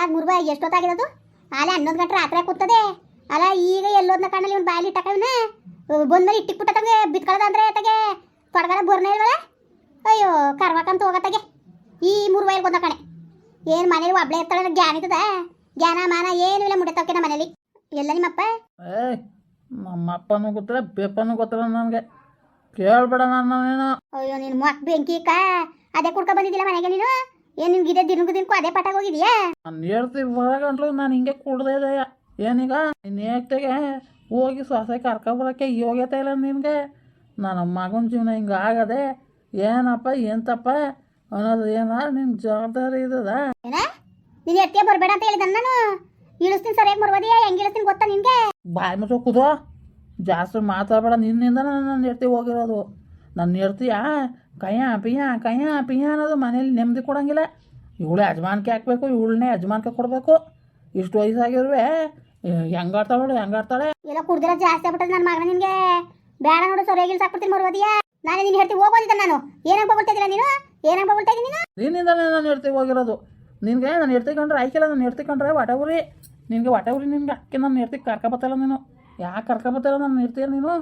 ಆದ್ ಮೂರು ಬಾಯಿ ಎಷ್ಟೊತ್ತಾಗಿರೋದು ಅಲ್ಲೇ ಹನ್ನೊಂದು ಗಂಟೆ ರಾತ್ರಿ ಕೂತದೆ ಅಲ್ಲ ಈಗ ಎಲ್ಲೋದ್ನ ಕಣ್ಣಲ್ಲಿ ಒಂದು ಬಾಯಲ್ಲಿ ಇಟ್ಟಕವನ ಬಂದ್ಮೇಲೆ ಇಟ್ಟಿಗೆ ಬಿಟ್ಟತಂಗೆ ಬಿತ್ಕೊಳ್ಳೋದು ಅಂದ್ರೆ ತಗೆ? ತೊಡಗರ ಬೋರ್ನೇ ಇಲ್ವಲ್ಲ ಅಯ್ಯೋ ಕರ್ವಾಕಂತ ಹೋಗತ್ತಗೆ ಈ ಮೂರು ಬಾಯಿಲ್ ಬಂದ ಕಣೆ. ಏನು ಮನೇಲಿ ಒಬ್ಳೆ ಇರ್ತಾಳೆ ಜ್ಞಾನ ಇದ್ದದ? ಜ್ಞಾನ ಮಾನ ಏನು ಇಲ್ಲ ಮುಡಿತವಕ್ಕೆ ನಮ್ಮ ಮನೇಲಿ. ಎಲ್ಲ ನಿಮ್ಮಪ್ಪ? ಏಯ್ ನಮ್ಮ ಅಪ್ಪನೂ ಗೊತ್ತಿಲ್ಲ ಬೇಪನೂ ಗೊತ್ತಿಲ್ಲ ನನಗೆ. ಕೇಳ್ಬೇಡ ನಾನೇನು ಅಯ್ಯೋ ನೀನು ಮಕ್ ಬೆಂಕಿ ಕಾ. ಅದೇ ಕುಡ್ಕ ಬಂದಿದ್ದಿಲ್ಲ ಮನೆಗೆ ನೀನು? ಏನ್ ನಿಮ್ಗೆ ಇದೇ ದಿನಕ್ಕೂ ದಿನಕ್ಕೂ ಅದೇ ಪಟಾಗ ಹೋಗಿದ್ಯಾ? ನಾನು ಹೇಳ್ತಿ ಬರಗಂಟ್ಲು ನಾನು ಹಿಂಗೆ ಕುಡ್ದೆ ಇದೆ ಏನೀಗ? ನಿನ್ನ ಏಕ್ತೆಗೆ ಹೋಗಿ ಸೊಸೆ ಕರ್ಕೊಬರಕ್ಕೆ ಯೋಗ್ಯತೆ ಇಲ್ಲ ನಿನಗೆ. ನನ್ನ ಮಗನ ಜೀವನ ಹಿಂಗೆ ಆಗದೆ. ಏನಪ್ಪ ಎಂತಪ್ಪ ಅನ್ನೋದು ಏನ ನಿನ್ ಜವಾಬ್ದಾರಿ ಇದ್ದದ? ನೀನು ನೀನ್ ಎತ್ತಿಯ ಬರಬೇಡ ಅಂತ ಹೇಳಿದ ನಾನು. ಇಳಿಸ್ತೀನಿ ಸರಿಯಾಗಿ ಬರ್ಬೋದಿಯಾ ಹೆಂಗ್ ಇಳಿಸ್ತೀನಿ ಗೊತ್ತಾ ನಿನ್ಗೆ? ಬಾಯಿ ಮುಚ್ಚೋ ಕುದೋ ಜಾಸ್ತಿ ಮಾತಾಡಬೇಡ ನಿನ್ನಿಂದ ನನ್ನ ಹೆಡ್ತಿ ಹೋಗಿರೋದು. ನನ್ನ ಹೆಡ್ತಿಯ ಕಯ್ಯ ಪಿಯ ಕಯ್ಯ ಪಿಯ ಅನ್ನೋದು ಮನೇಲಿ ನೆಮ್ಮದಿ ಕೊಡೋಂಗಿಲ್ಲ. ಇವಳು ಯಜಮಾನ್ಕೆ ಹಾಕ್ಬೇಕು ಇವಳನ್ನೇ ಯಜಮಾನ್ಕೆ ಕೊಡಬೇಕು. ಇಷ್ಟು ವಯಸ್ಸಾಗಿರುವೆ ಹೆಂಗಾಡ್ತಾಳೆ ನೋಡು ಹೆಂಗಾಡ್ತಾಳೆ? ಎಲ್ಲ ಕುಡ್ದಿರ ಜಾಸ್ತಿ ಆಗ್ಬಿಟ್ಟದ ನನ್ನ ಮಗನ ನಿನ್ಗೆ. ಬೇಡ ನೋಡು ಸರಿಯಾಗಿ ಸಾಕ್ಬಿಡ್ತೀನಿ ಬರ್ಬೋದಿಯಾ ನಾನೇ ನೀನು ಹೇಳ್ತಿ ಹೋಗೋದಿದ್ದ ನಾನು? ಏನಾಗ ಇದ್ದೀರಾ ನೀನು? ಏನಾಗ ಇದ್ದೀನಿ ನೀನು? ನಿನ್ನಿಂದಲೇ ನಾನು ಹೇಳ್ತೀವಿ ಹೋಗಿರೋದು. ನಿನಗೆ ನಾನು ಹೇಳ್ತಿಕೊಂಡ್ರೆ ಆಯ್ಕೆಲ್ಲ ನಾನು ಹೇಳ್ತಿಕೊಂಡ್ರೆ ಕಂಡ್ರೆ ಊರಿ ನಿನಗೆ ಹೊಟ್ಟೆ ಉರಿ ನಿನ್ಗೆ ಅಕ್ಕಿ ನಾನು ಹೆಡ್ತಿಗೆ ಕರ್ಕೊಬತ್ತಲ್ಲ ನೀನು. ಯಾಕೆ ಕರ್ಕೊಬತ್ತಲ್ಲ ನಾನು ಹೇಳ್ತೀಯ ನೀನು?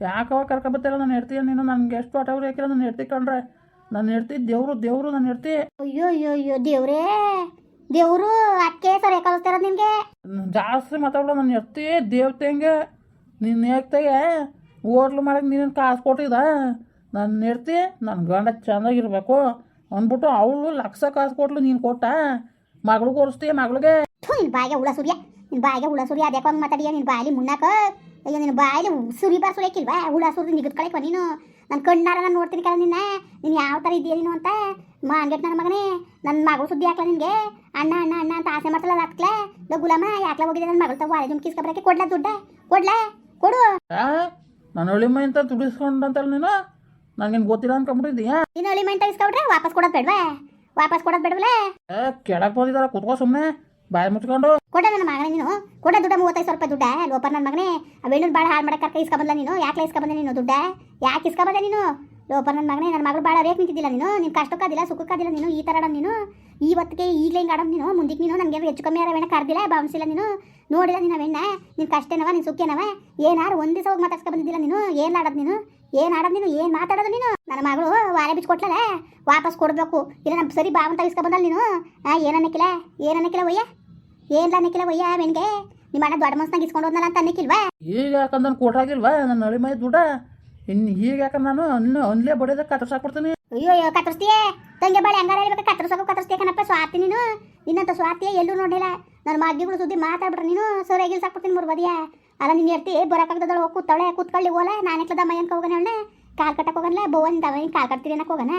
ಯಾಕವ ಕರ್ಕೊಬತ್ತಿಲ್ಲ ನಾನು ಹೆಡ್ತೀಯ ನೀನು ನನಗೆ ಎಷ್ಟು ಉರಿ ಹಾಕಿಲ್ಲ ನಾನು ಹೆಡ್ತಿ ಕಂಡ್ರೆ. ನಾನು ಹೆಡ್ತಿ ದೇವ್ರು ದೇವ್ರು ನಾನು ಹೆಡ್ತಿ. ಅಯ್ಯೋ ಅಯ್ಯೋ ಅಯ್ಯೋ ದೇವ್ರೇ. ದೇವ್ರು ಅಕ್ಕೆ ಸರಿಯಾಗಿ ಕಲಿಸ್ತಾರ ನಿಮ್ಗೆ? ಜಾಸ್ತಿ ಮಾತಾಡೋ ನಾನು ಹೆಡ್ತಿ ದೇವತೆ ಹಂಗೆ ನಿನ್ನ ಹೇಗ್ತೆಗೆ ಹೋಟ್ಲು ಮಾಡಕ್ಕೆ ನೀನು ಕಾಸು ಕೊಟ್ಟಿದ್ದ? ನಾನು ಹೆಡ್ತಿ ನನ್ನ ಗಂಡ ಚೆನ್ನಾಗಿರ್ಬೇಕು. ಅಂದ್ಬಿಟ್ಟು ಅವಳು ಲಕ್ಷ ಕಾಸು ಕೊಟ್ಲು ನೀನು ಕೊಟ್ಟ. ಮಗಳು ಓರಿಸ್ತೀಯ ಮಗಳಿಗೆ. ಬಾಯಿಗೆ ಹುಳ ಸುರಿಯ. ನಿನ್ನ ಬಾಯಿಗೆ ಹುಳ ಸುರಿಯ. ಅದ್ಯಾಕ ಹಂಗೆ ಮಾತಾಡಿಯ? ನಿನ್ನ ಬಾಯಲ್ಲಿ ಮುನ್ನಾಕ ಅಯ್ಯೋ ನಿನ್ ಬಾಯಲ್ಲಿ ಸುರಿ ಬಾರ್ ಸುರಿಯಕ್ಕಿಲ್ವಾ ಹುಳ ಸುರಿದು ನಿಗದ್ ಕಳಕ್ ನೀನು? ನನ್ನ ಕಣ್ಣಾರ ನಾನು ನೋಡ್ತೀನಿ ಕಲ ನಿನ್ನ. ನೀನು ಯಾವ ಥರ ಇದೆಯಾ ನೀನು ಅಂತ? ಮಾಂಗೆಟ್ ನನ್ನ ಮಗನೇ ನನ್ನ ಮಗಳು ಸುದ್ದಿ ಹಾಕ್ಲ ನಿನಗೆ? ಅಣ್ಣ ಅಣ್ಣ ಅಣ್ಣ ಅಂತ ಆಸೆ ಮಾಡ್ತಲ್ಲ ಹಾಕ್ಲೆ ದೊ ಗುಲಾಮ ಯಾಕ್ಲ ಹೋಗಿದೆ ನನ್ನ ಮಗಳು? ತಗೋ ಕಿಸ್ಕ ಜುಮ್ಕಿಸ್ಕೊಬರಕ್ಕೆ ಕೊಡ್ಲ ದುಡ್ಡ? ಕೊಡ್ಲ? ಕೊಡು. ನಾನು ಒಳಿಮ ಅಂತ ದುಡಿಸ್ಕೊಂಡಂತಲ್ಲ ನೀನು? ನನಗೆ ಗೊತ್ತಿಲ್ಲ ಅನ್ಕೊಂಬಿಟ್ಟಿದ್ದೀಯಾ ನೀನು ಹಳ್ಳಿ ಅಂತ ಇಸ್ಕೊಂಡ್ರೆ ವಾಪಸ್ ಕೊಡೋದು ಬೇಡವಾ? ವಾಪಸ್ ಕೊಡೋದು ಬೇಡವಲ್ಲ ಕೆಳಕ್ಕೆ ಬಂದಿದ್ದಾರ ಕುತ್ಕೋ ಸುಮ್ಮನೆ ಬಾಯಿ ಮುಚ್ಕೊಂಡು. ಕೊಡ ನನ್ನ ಮಗನೇ ನೀನು. ಕೊಡ ದುಡ್ಡ ಮೂವತ್ತೈದು ಸಾವಿರ ರೂಪಾಯಿ ದುಡ್ಡ. ಲೋಪ ನನ್ನ ಮಗನೇ ಬೆಣ್ಣು ಭಾಳ ಹಾಳು ಮಾಡಕ್ಕೆ ಕರ್ಕ ಇಸ್ಕೊಬಂದ ನೀನು. ಯಾಕೆ ಇಸ್ಕೊಬಂದೆ ನೀನು ದುಡ್ಡ? ಯಾಕೆ ಇಸ್ಕೊಬಂದೆ ನೀನು? ಲೋಪರ್ ನನ್ನ ಮಗನೇ ನನ್ನ ಮಗಳು ಭಾಳ ರೇಟ್ ನಿಂತಿದ್ದಿಲ್ಲ ನೀನು. ನೀನು ಕಷ್ಟಕ್ಕಾದಿಲ್ಲ ಸುಖಕ್ಕಾದಿಲ್ಲ ನೀನು. ಈ ಥರ ನೀನು. ಇವತ್ತಿಗೆ ಈಗಲೇ ಹಿಂಗೆ ಆಡೋದು ನೀನು. ಮುಂದಕ್ಕೆ ನೀನು ನನಗೆ ಹೆಚ್ಚು ಕಮ್ಮಿ ಯಾರ ವೇಣ ಕರ್ದಿಲ್ಲ ಭಾವಿಸಿಲ್ಲ ನೀನು. ನೋಡಿಲ್ಲ ನೀನು ಅವೆಣ್ಣ. ನಿನ್ನ ಕಷ್ಟನವ ನಿನ್ನ ಸುಖೇನವ. ಏನಾರು ಒಂದು ದಿವಸ ಹೋಗಿ ಮಾತಾಡ್ಸ್ಕೊ ಬಂದಿದ್ದಿಲ್ಲ ನೀನು. ಏನು ಆಡೋದು ನೀನು? ಏನು ಆಡೋದು ನೀನು? ಏನು ಮಾತಾಡೋದು ನೀನು? ನನ್ನ ಮಗಳು ವಾರ ಬಿಚ್ಚು ಕೊಟ್ಲಲ್ಲ ವಾಪಸ್ ಕೊಡಬೇಕು. ಇಲ್ಲ ನಮ್ಮ ಸರಿ ಬಾವನ್ ತೆಗಿಸ್ಕೊಬಂದಲ್ಲ ನೀನು? ಹಾಂ ಏನನ್ನಕ್ಕಿಲ್ಲ ಏನನ್ನಕ್ಕಿಲ್ಲ ಒಯ್ಯ ಏನ್ಲ ಅನ್ನಕ್ಕಿಲ್ಲ ಒಯ್ಯ ಬೆನ್ಗೆ ನಿಮ್ಮ ಅಣ್ಣ ದೊಡ್ಡ ಮನ್ಸ್ನಾಗ ಇಸ್ಕೊಂಡು ಹೋದ್ನಲ್ಲ ಅಂತ ಅನ್ನಕ್ಕಿಲ್ವಾ ಈಗ ಯಾಕಂದ್ರೆ ನಾನು ಕೊಟ್ಟಾಗಿಲ್ವಾ ನನ್ನ ನಳಿ ಮೈ ದುಡ್ಡ? ಇನ್ನು ಈಗ ಯಾಕಂದ್ರೆ ನಾನು ಇನ್ನು ಅನ್ಲೇ ಬಡಿಯೋದ ಕತ್ತರ್ಸಾಕ್ಬಿಡ್ತೀನಿ ಅಯ್ಯೋ ಅಯ್ಯೋ ಕತ್ತರಿಸ್ತೀಯೇ? ತಂಗೆ ಬಾಳೆ ಹಂಗಾರ ಇರ್ಬೇಕು ಕತ್ತರಿಸೋಕು ಕತ್ತರಿಸ್ತೀಯ ಕಣಪ್ಪ ಸ್ವಾತಿ ನೀನು? ನಿನ್ನಂತ ಸ್ವಾತಿಯೇ ಎಲ್ಲೂ ನೋಡಿಲ್ಲ ನನ್ನ ಮಾಗಿಗಳು ಸುದ್ದಿ ಮಾತಾಡ್ಬಿಟ್ರೆ ನೀನು ಸರಿಯಾಗಿ ಸಾಕ್ಬಿಡ್ತೀನಿ ಬದಿಯ. ಅಲ್ಲ ನೀನು ಇರ್ತಿ ಬರೋಕ್ಕಾಗ್ದದಳು ಹೋಗಿ ಕೂತಾಳೆ ಕೂತ್ಕೊಳ್ಳಿ ಹೋಲ ನಾನು ಎಕ್ಲದ ಮಯ್ಯನ್ಕ ಹೋಗೋಣ ಅವಳೆ ಕಾಲ್ ಕಟ್ಟಕ್ಕೆ ಹೋಗಲ್ಲ ಬೋವನ್ ತವ ಕಾಲ್ ಕಟ್ತೀರಿ ಅನ್ನಕ್ಕೆ ಹೋಗೋಣ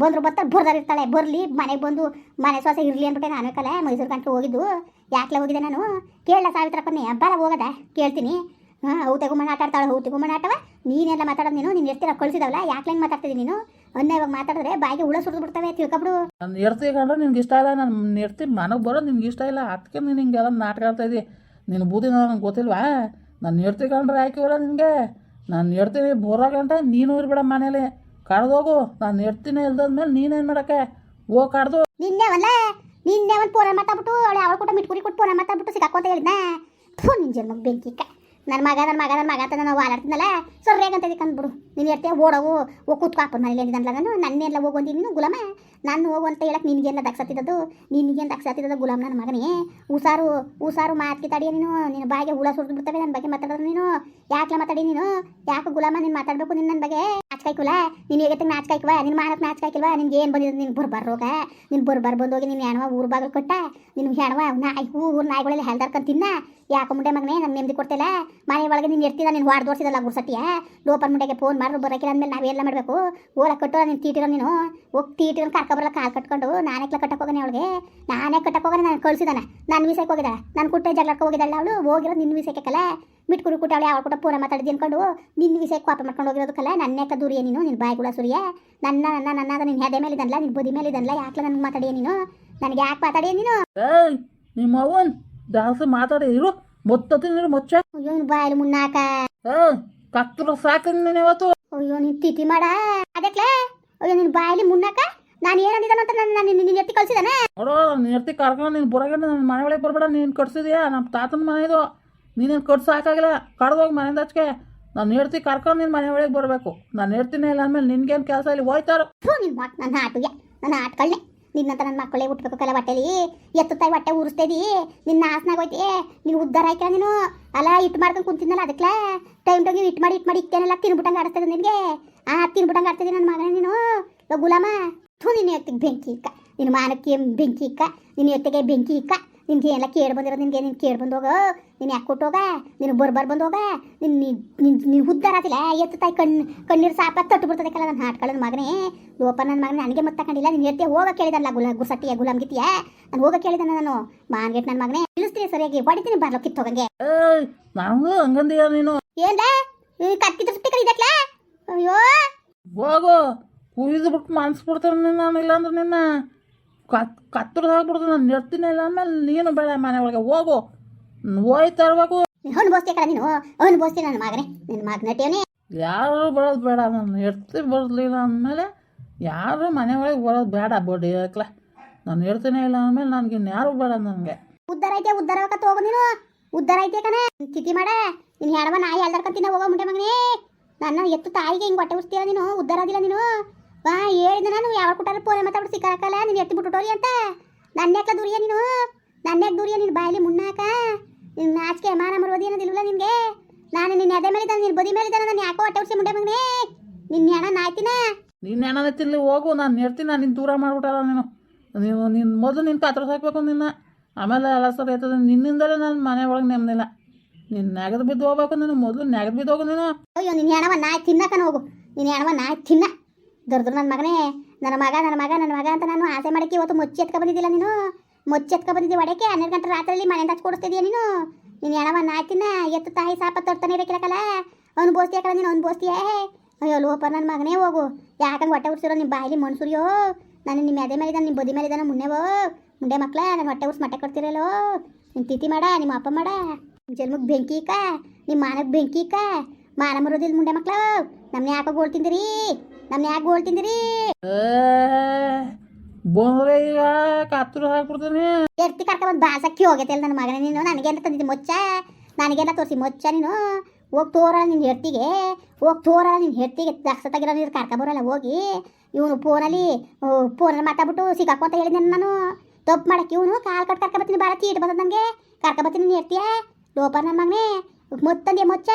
ಬಂದ್ರು ಬರ್ತಾರೆ ಬರ್ದಾರ ಇರ್ತಾಳೆ, ಬರಲಿ, ಮನೆಗೆ ಬಂದು ಮನೆ ಸೊಸೆ ಇರಲಿ ಅಂದ್ಬಿಟ್ಟೆ ನಾನು ಕಲೆ, ಮೈಸೂರು ಗಂಟೆ ಹೋಗಿದ್ದು. ಯಾಕೆ ಹೋಗಿದ್ದೆ ನಾನು? ಕೇಳಲ್ಲ ಸಾವಿತ್ರಪ್ಪನೇ ಬರ ಹೋಗದ, ಕೇಳ್ತೀನಿ. ಹಾಂ ಹೂ ತೆಗೊಂಬಣ್ಣ ಆಟಾಡ್ತಾಳೆ ಹೌ ತೆಗೊಂಡು ತೆಗೊಂಬಣ್ಣ ಆಟವ. ನೀನೆಲ್ಲ ಮಾತಾಡೋದು ನೀನು ನೀನು ಎಷ್ಟಿರ ಕಳಿಸಿದವಲ್ಲ ಯಾಕೆ ಹೆಂಗೆ ಮಾತಾಡ್ತಿದ್ದೀನಿ ನೀನು? ಅನ್ನ ಇವಾಗ ಮಾತಾಡಿದ್ರೆ ಬಾಯಿಗೆ ಹುಳ ಸುರಿದು ಬಿಡ್ತವೆ ತಿಳ್ಕೊಬಿಡು. ನನ್ನ ಎರ್ತಿ ಕಂಡ್ರೆ ನಿನ್ಗೆ ಇಷ್ಟ ಇಲ್ಲ ನನ್ನ ಎರ್ತಿ ಮನಗೆ ಬರೋ ನಿನ್ಗೆ ಇಷ್ಟ ಇಲ್ಲ ಅದಕ್ಕೆ ನೀನು ಹಿಂಗೆಲ್ಲ ನಾಟಕ ಆಡ್ತಾ ಇದ್ದಿ ನಿನ್ನ ಬೂದಿ ನನಗೆ ಗೊತ್ತಿಲ್ವಾ? ನನ್ನ ಎರ್ತಿ ಕಂಡ್ರೆ ಹಾಕಿವಲ್ಲ ನಿನಗೆ? ನಾನು ಎರ್ತೀನಿ ಬರೋ ಅಂತ ನೀನು ಇರ್ಬೇಡ ಮನೇಲಿ. ಕಡ್ದೋಗು ನಾನು ಎರ್ತಿನೇ ಇಲ್ದಾದ್ಮೇಲೆ ನೀನೇನು ಮಾಡಕ್ಕೆ? ಓ ಕಡ್ದು ನಿನ್ನೆ ಅವಲ್ಲ ನಿನ್ನೆ ಒಂದು ಪೋರ ಮಾತಾಡ್ಬಿಟ್ಟು ಅವಳು ಅವಳು ಕೂಡ ಮಿಟ್ಕುರಿ ಕೊಟ್ಟು ಪೋರ ಮಾತಾಡ್ಬಿಟ್ಟು ಸಿಕ್ಕಾಕೊಂತ ಹೇಳಿದ್ನ. ಥೂ ನಿನ್ನ ಜನ್ಮಕ್ಕೆ ಬೆಂಕಿಕ್ಕ ನನ್ನ ಮಗ ನನ್ನ ಮಗ ನನ್ನ ಮಗ ಅಂತ ನಾನು ಓಡಾಡ್ತೀನಲ್ಲ ಅಂತ ಇದಕ್ಕೆ ಅಂದ್ಬಿಡು. ನೀನು ಹೇಳ್ತೀಯ ಓಡವು ಓ ಕೂತ್ಕೊ ಅಪ್ಪನ ಮನೇಲಿ ಏನಿದಲ್ಲ ನಾನು. ನನ್ನೆಲ್ಲ ಹೋಗೊಂದಿ ನೀನು, ಗುಲಾಮ? ನಾನು ಹೋಗು ಅಂತ ಹೇಳಕ್ಕೆ ನಿನಗೆಲ್ಲ ದಕ್ಸತ್ತಿದ್ದದು ನಿನಗೇನು ದಕ್ಸತ್ತಿದ್ದದು ಗುಲಾಮ್ ನನ್ನ ಮಗನೇ? ಉಸಾರು ಉಸಾರು ಮಾತ್ಗೆ ತಡಿಯ ನೀನು. ನಿನ್ನ ಬಾಯಿಗೆ ಹುಳ ಸುರಿದು ಬಿಡ್ತವೆ ನನ್ನ ಬಗ್ಗೆ ಮಾತಾಡೋದು ನೀನು. ಯಾಕೆ ಮಾತಾಡಿ ನೀನು? ಯಾಕೆ ಗುಲಾಮ, ನೀನು ಮಾತಾಡಬೇಕು ನಿನ್ನ ನನ್ನ ಬಗ್ಗೆ? ನಾಚ್ಕಾಯ್ಕುಲ ನೀನು ಹೇಗತ್ತೆ ನಾಚ್ಕಾಯ್ಕವ ನಿನ್ನ ಮಾನಕ್ಕೆ ನಾಚ್ಕಾಯ್ಕಿಲ್ವಾ ನಿನ್ಗೆ ಏನು ಬಂದಿದೆ? ನಿನ್ಗೆ ಬರ್ ರೋಗ? ನಿನ್ನ ಬರ್ ಬಂದೋಗಿ ನಿನ್ನ ಹೆಣವ ಊರು ಬಾಗಿಲು ಕೊಟ್ಟ? ನಿನ್ನ ಹೆಣವ ನಾಯಿ ಊರು ನಾಯಿಗಳೆಲ್ಲ ಹೆಲ್ದಾರ್ಕೊಂಡು ತಿನ್ನ? ಯಾಕೆ ಮುಂಡೆ ಮಗನೇ ನನ್ನ ನೆಮ್ಮದಿ ಕೊಡ್ತಿಲ್ಲ? ಮನೆ ಒಳಗೆ ನೀನು ಇರ್ತಿದ್ದ ನೀನು ವಾಡ್ ದೋರ್ಸಿದಲ್ಲ ಗುರ್ಸಟ್ಟಿಯ? ಲೋಪನ್ ಮುಂಡೆಗೆ ಫೋನ್ ಮಾಡಿದ್ರು ಬರೋಕಿಲ್ಲ ಅಂದ್ಮೇಲೆ ನಾವೆಲ್ಲ ಮಾಡಬೇಕು? ಓಲ ಕಟ್ಟೋ ನೀನು ತೀಟಿರೋ ನೀನು? ಹೋಗಿ ತೀಟಿರೋ ಕರ್ಕೊಬರಲ್ಲ ಕಾಲು ಕಟ್ಕೊಂಡು ನಾನೇ ಕಟ್ಟಕ್ಕೆ ಹೋಗೋಣ ಅವಳಿಗೆ? ನಾನೇ ಕಟ್ಟಕ್ಕೆ ಹೋಗೋಣ ನಾನು ಕಳಿಸಿದಾನೆ ನನ್ನ ವಿಷಯಕ್ಕೆ ಹೋಗಿದ್ದಾಳೆ. ನಾನು ಕುಟ್ಟೆ ಜಗಳಕ್ಕೆ ಹೋಗಿದ್ದಾಳೆ ಅವಳು. ಹೋಗಿರೋ ನಿನ್ನ ವಿಷಯಕ್ಕಲ್ಲ ಮಿಟ್ಕುರು ಕುಟಾಳೆ ಅವಳು ಕೂಡ ಪೂರ ಮಾತಾಡಿದ್ದು ಅನ್ಕೊಂಡು ನಿನ್ನ ವಿಷಯ ಕಾಪಿ ಮಾಡ್ಕೊಂಡು ಹೋಗಿರೋದಕ್ಕಲ್ಲ ನನ್ನೇಕ ದೂರಿಯ ನೀನು ನಿನ್ನ ಕೂಡ ಸುರಿಯ. ನನ್ನ ನನ್ನ ನನ್ನ ನಿನ್ನ ಹೆದೆ ಮೇಲೆ ಇದನ್ಲ ನಿನ್ನ ಬುದಿ ಮೇಲೆ ಇದನ್ಲ ಯಾಕೆ ನನಗೆ ಮಾತಾಡಿಯ ನೀನು? ನನಗೆ ಯಾಕೆ ಮಾತಾಡಿಯ ನೀನು? ಏಯ್ ನಿಮ್ಮ ಅವನ್ ಜಾಸ್ತಿ ಮಾತಾಡಿ ಇರು ಮೊತ್ತತೀನಿ ಇರು ಮೊಚ್ಚ. ಅಯ್ಯೋ ನಿನ್ ಬಾಯಲ್ಲಿ ಮುನ್ನಾಕ. ಏಯ್ ಕತ್ತಲು ಸಾಕು ನೀನು ಇವತ್ತು. ಅಯ್ಯೋ ನೀನು ತಿಥಿ ಮಾಡ. ಅದಕ್ಕೆ ಅಯ್ಯೋ ನಿನ್ ಬಾಯಲ್ಲಿ ಮುನ್ನಾಕ? ನಾನು ಏನಂದಿದ್ದಾನ ಅಂತ ನನ್ನ ನಿನ್ನ ನಿನ್ನ ಎತ್ತಿ ಕಳ್ಸಿದಾನೆ? ನಿನ್ನ ಎತ್ತಿ ಕರ್ಕೊಂಡು ನೀನು ಬರೋಗಂಟ ನನ್ನ ಮನೆ ಒಳಗೆ ಬರಬೇಡ ನೀನು ಕಟ್ಸಿದ್ಯಾ? ನಮ್ಮ ತಾತನ ಮನೆ ಇದು. ನೀನೇನು ಕಟ್ಸಿ ಸಾಕಾಗಿಲ್ಲ ಕಡ್ದೋಗಿ ಮನೆಯಿಂದ ಹಚ್ಕೆ ನಾನು ಹೇಳ್ತಿ ಕರ್ಕೊಂಡು ನಿನ್ನ ಮನೆ ಒಳಗೆ ಬರಬೇಕು. ನಾನು ಇರ್ತೀನಿ ಇಲ್ಲ ಅಂದಮೇಲೆ ನಿನ್ಗೇನು ಕೆಲಸ ಇಲ್ಲಿ, ಹೋಯ್ತಾರು. ನಿನ್ನ ಆಟುಗೆ ನನ್ನ ಆಟ್ಗಳನ್ನೇ ನಿನ್ನಂತ ನನ್ನ ಮಕ್ಕಳೇ ಹುಟ್ಬೇಕು ಕಲ ಬಟ್ಟೆಲಿ. ಎತ್ತು ಬಟ್ಟೆ ಹೊಟ್ಟೆ ಉರಿಸ್ತೇದಿ. ನಿನ್ನ ಆಸನಾಗ ಹೋಯ್ತಿ. ನೀನು ಉದ್ದಾರ ಆಯ್ಕೆ ನೀನು? ಅಲ್ಲ ಇಟ್ಟು ಮಾಡ್ಕೊಂಡು ಕುಂತಿದ್ನಲ್ಲ ಅದಕ್ಕೆ ಟೈಮ್ ಟೈಮ್ ಇಟ್ಟು ಮಾಡಿ ಇಟ್ಟು ಮಾಡಿ ಇಕ್ಕೇನೆಲ್ಲ ತಿನ್ಬಿಟ್ಟಂಗೆ ಆಡಿಸ್ತದೆ ನಿನಗೆ. ಆ, ತಿನ್ಬಿಟ್ಟಂಗೆ ಆಡ್ತಿದ್ದೀನಿ ನನ್ನ ಮಗನೇ ನೀನು. ಗುಲಾಮ. ಥೂ, ನಿನ್ನ ಎತ್ತಿಗೆ ಬೆಂಕಿ ಇಕ್ಕ. ನಿನ್ನ ಮಾನಕ್ಕೆ ಬೆಂಕಿ ಇಕ್ಕ. ನಿನ್ನ ಎತ್ತಿಗೆ ಬೆಂಕಿ ಇಕ್ಕ. ನಿನ್ಗೆ ಎಲ್ಲ ಕೇಳಿ ಬಂದಿರೋದು ನಿನ್ಗೆ ನೀನು ಕೇಳಿ ಬಂದೋಗ ನೀನು ಯಾಕೆ ಕೊಟ್ಟೋಗ ನೀನು ಬರ್ಬರ್ ಬಂದೋಗ ನಿನ್ನ ನಿನ್ ನೀನು ಹುದ್ದಾರಾತಿಲ್ಲ ಎತ್ತ ತಾಯಿ ಕಣ್ಣು ಕಣ್ಣೀರು ಸಾಪ ತಟ್ಟು ಬಿಡ್ತದೆ ಕಲ್ಲ ನನ್ನ ಹಾಟ್ಕೊಳ್ಳೋದು ಮಗನೇ. ಲೋಪ ನನ್ನ ಮಗನೇ ನನಗೆ ಮತ್ತೆ ಕಂಡಿಲ್ಲ ನೀನು ಎತ್ತೆ ಹೋಗ ಕೇಳಿದಲ್ಲ ಗುಲ ಗುಸಟ್ಟಿಯ ಗುಲಾಮ್ ಗಿತ್ತಿಯ ನಾನು ಹೋಗ ಕೇಳಿದ ನಾನು. ಮಾನ್ಗೆಟ್ ನನ್ನ ಮಗನೇ. ಇಳಿಸ್ತೀನಿ ಸರಿಯಾಗಿ. ಹೊಡಿತೀನಿ ಬರ್ಲೋ ಕಿತ್ತೋಗಂಗೆ ಹೋಗಂಗೆ. ನನಗೂ ಹಂಗಂದೀಯ ನೀನು? ಏನ್ಲ? ಕತ್ತಿ ಸುಟ್ಟಿ ಕಡಿದಕ್ಲ ಅಯ್ಯೋ! ಹೋಗು. ಕುಯ್ದು ಬಿಟ್ಟು ಮನ್ಸ್ಬಿಡ್ತೀನಿ ನಾನು ಇಲ್ಲಾಂದ್ರೆ ನಿನ್ನ. ಕತ್ ಹಾಕ್ಬಿಡ್ತೀನಿ ನಾನು ನಿರ್ತೀನಿ ಇಲ್ಲ ಆಮೇಲೆ ನೀನು ಬೇಡ ಮನೆ ಒಳಗೆ ಹೋಗು. ಹೋಯ್ತಾ ಇರ್ಬೇಕು ಬೋಸ್ತಿ ನೀನು? ಅವನು ಬೋಸ್ತಿ ನನ್ನ ಮಗನೇ ನಿನ್ನ ಮಗ ನಟಿಯವನೇ ಯಾರು ಬರೋದು ಬೇಡ ನಾನು ಇರ್ತಿ ಬರಲಿಲ್ಲ ಅಂದಮೇಲೆ ಯಾರು ಮನೆ ಒಳಗೆ ಬರೋದು ಬೇಡ ಬಡ್ಡಿ ಹಾಕ್ಲ. ನಾನು ಇರ್ತೀನಿ ಇಲ್ಲ ಅಂದಮೇಲೆ ನನಗೆ ಯಾರು ಬೇಡ ನನಗೆ. ಉದ್ದಾರ ಐತೆ ಉದ್ದಾರ ಆಗತ್ತ ಹೋಗು ನೀನು. ಉದ್ದಾರ ಐತೆ ಕಣೆ. ಚಿತಿ ಮಾಡ. ನೀನು ಹೇಳವ ನಾಯಿ ಎಲ್ದರ್ಕಂತಿನ ಹೋಗೋ ಮುಂಡೆ ಮಗನೇ. ನನ್ನ ಎತ್ತು ತಾಯಿಗೆ ಹಿಂಗೆ ಹೊಟ್ಟೆ ಉಸ್ತೀಯ ನೀನು? ಉದ್ದಾರ ಆದಿಲ್ಲ ನೀನು. ವಾ ಹೇಳಿದ ನಾನು ಯಾವ ಕುಟಾರ ಫೋನ್ ಮಾತಾಡ್ಬಿಟ್ಟು ಸಿಕ್ಕಾಕಲ್ಲ ನೀನು ಎತ್ತಿ ಬಿಟ್ಟುಟೋರಿ ಅಂತ. ನನ್ನ ಯಾಕೆ ದುರಿಯ ನೀನು? ನನ್ನ ಯಾಕೆ ದುರಿಯ ನಿನ್ನ ಬಾಯಲ್ಲಿ ಮುನ್ನಾಕ? ನಿನ್ನ ನಾಚಿಕೆ ಮಾನ ಮರುವದಿ ಅನ್ನೋದಿಲ್ಲ ನಿನಗೆ? ನಾನು ನಿನ್ನ ಎದೆ ಮೇಲೆ ನಿನ್ನ ಬದಿ ಮೇಲೆ ನಾನು ಯಾಕೋ ಹೊಟ್ಟೆ ಉರ್ಸಿ ಮುಂಡೆ ಮಗನೇ ನಿನ್ನ ಹೆಣ ನಾಯ್ತಿನ? ನಿನ್ನ ಏನಾದ್ರೆ ತಿರ್ಲಿ ಹೋಗು ನಾನು ಇರ್ತೀನಿ ನಾನು ನಿನ್ನ ದೂರ ಮಾಡ್ಬಿಟ್ಟಲ್ಲ ನೀನು. ನೀವು ನಿನ್ನ ಮೊದಲು ನಿನ್ನ ಕಾತ್ರ ಸಾಕ್ಬೇಕು ನಿನ್ನ. ಆಮೇಲೆ ಎಲ್ಲ ಸರ್ ಆಯ್ತದೆ ನಿನ್ನಿಂದಲೇ ನಾನು ಮನೆ ಒಳಗೆ ನೆಮ್ಮದಿಲ್ಲ ನಿನ್ನ ನೆಗದು ಬಿದ್ದು ಹೋಗ್ಬೇಕು ನಾನು ಮೊದಲು ನೆಗದು ಬಿದ್ದು ಹೋಗು ನೀನು. ಅಯ್ಯೋ ನಿನ್ನ ಹೆಣವ ನಾಯಿ ತಿನ್ನಕನ ಹೋಗು ನಿನ್ನ ಹೆಣವ ನಾಯಿ ತಿನ್ನ. ದೊಡ್ಡ ನನ್ನ ಮಗನೇ, ನನ್ನ ಮಗ ನನ್ನ ಮಗ ನನ್ನ ಮಗ ಅಂತ ನಾನು ಆಸೆ ಮಾಡಕ್ಕೆ ಇವತ್ತು ಮುಚ್ಚಿ ಎತ್ಕೊ ಬಂದಿದ್ದಿಲ್ಲ ನೀನು? ಮುಚ್ಚಿ ಎತ್ಕೊ ಬಂದಿದ್ದಿ ಒಡಕ್ಕೆ? ಹನ್ನೆರಡು ಗಂಟೆ ರಾತ್ರಿಯಲ್ಲಿ ಮನೆಯಿಂದ ಹಚ್ಚಿ ಕೊಡಿಸ್ತಿದ್ಯಾ ನೀನು? ನೀನು ಹೆಣವ ನಾಯಿ ತಿನ್ನ ಎತ್ತು ತಾಯಿ ಸಾಪ ತರ್ತಾನೆ ಇರಕ್ಕಿರಕಲ್ಲ ಅವ್ನು ಬೋಸ್ತಿಯ ಹಾಕಲ್ಲ ನೀನು ಅವ್ನು ಬೋಸ್ತಿಯೇ? ಅಯ್ಯೋ ಲೋಪ ನನ್ನ ಮಗನೇ ಹೋಗು. ಯಾಕಂಗೆ ಹೊಟ್ಟೆ ಉರ್ಸಿರೋ ನಿಮ್ಮ ಬಾಯಿಲಿ ಮನ್ಸುರಿಯೋ? ನಾನು ನಿಮ್ಮ ಎದೆ ಮೇಲೆ ಇದ್ದಾನೆ ನಿಮ್ಮ ಬದಿ ಮೇಲೆ ಇದ್ದಾನೆ ಮುನ್ನೆವೋ ಮುಂಡೆ ಮಕ್ಳ, ನಾನು ಹೊಟ್ಟೆ ಉರ್ಸಿ ಮಟ್ಟೆ ಕೊಡ್ತಿರಲ್ಲೋ? ನಿಮ್ಮ ತಿಥಿ ಮಾಡ, ನಿಮ್ಮ ಅಪ್ಪ ಮಾಡ. ಜನ್ಮಕ್ಕೆ ಬೆಂಕಿ ಇಕ್ಕ ನಿಮ್ಮ ಮಾನಕ್ಕೆ ಬೆಂಕಿ ಇಕ್ಕ. ಮಾನ ಮರೋದಿಲ್ಲ ಮುಂಡೆ ಮಕ್ಳು ನಮ್ಮನ್ನ ಯಾಕೋ ಗೋಳ್ ನಮ್ನ ಯಾಕೆ ಗೋಳ್ ತಿಂದಿರಿ. ಬಂದ್ರೆ ಈಗ ಕತ್ತರು ಹಾಕ್ಬಿಡ್ತೀನಿ ಎತ್ತಿ ಕರ್ಕ ಬಂದು ಬಾಸಕ್ಕಿ ಹೋಗೈತೆ ನನ್ನ ಮಗನೇ ನೀನು. ನನಗೆಲ್ಲ ತಂದಿದ್ದಿ ಮೊಚ್ಚ? ನನಗೆಲ್ಲ ತೋರಿಸಿ ಮೊಚ್ಚ ನೀನು? ಹೋಗಿ ತೋರಲ್ಲ ನಿನ್ನ ಹೆರ್ತಿಗೆ ಹೋಗಿ ತೋರಲ್ಲ ನಿನ್ನ ಹೆರ್ತಿಗೆ ದಕ್ಷತಾಗಿರೋ ನೀರು ಕರ್ಕೊಬರಲ್ಲ ಹೋಗಿ. ಇವನು ಫೋನಲ್ಲಿ ಫೋನಲ್ಲಿ ಮಾತಾಡ್ಬಿಟ್ಟು ಸಿಗಾಕೋತ ಅಂತ ಹೇಳಿದ್ದೆ ನಾನು. ತಪ್ಪು ಮಾಡಕ್ಕೆ ಇವನು ಕಾಲು ಕಟ್ ಕರ್ಕೊಬತ್ತೀನಿ ಭಾಳ ಚೀಟ್ ಬಂದದ ನನಗೆ ಕರ್ಕೊಬತ್ತೀನಿ ನೀನು ಹೆರ್ತಿಯ ಲೋಪ ನನ್ನ ಮಗನೇ. ಮೊತ್ತಂದೆ ಮೊಚ್ಚ.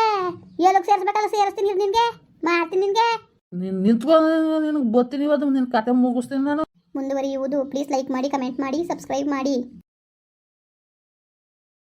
ಏಳಕ್ಕೆ ಸೇರಿಸ್ಬೇಕಲ್ಲ ಸೇರಿಸ್ತೀನಿ ನಿನಗೆ. ಮಾಡ್ತೀನಿ ನಿನಗೆ. ನೀನು ನಿಂತ್ಕೊಂಡು ನಿನಗೆ ಬರ್ತೀನಿ ಇವತ್ತು ನಿನ್ನ ಕತೆ ಮುಗಿಸ್ತೀನಿ ನಾನು. ಮುಂದುವರಿಯುವುದು. ಪ್ಲೀಸ್ ಲೈಕ್ ಮಾಡಿ ಕಮೆಂಟ್ ಮಾಡಿ ಸಬ್ಸ್ಕ್ರೈಬ್ ಮಾಡಿ.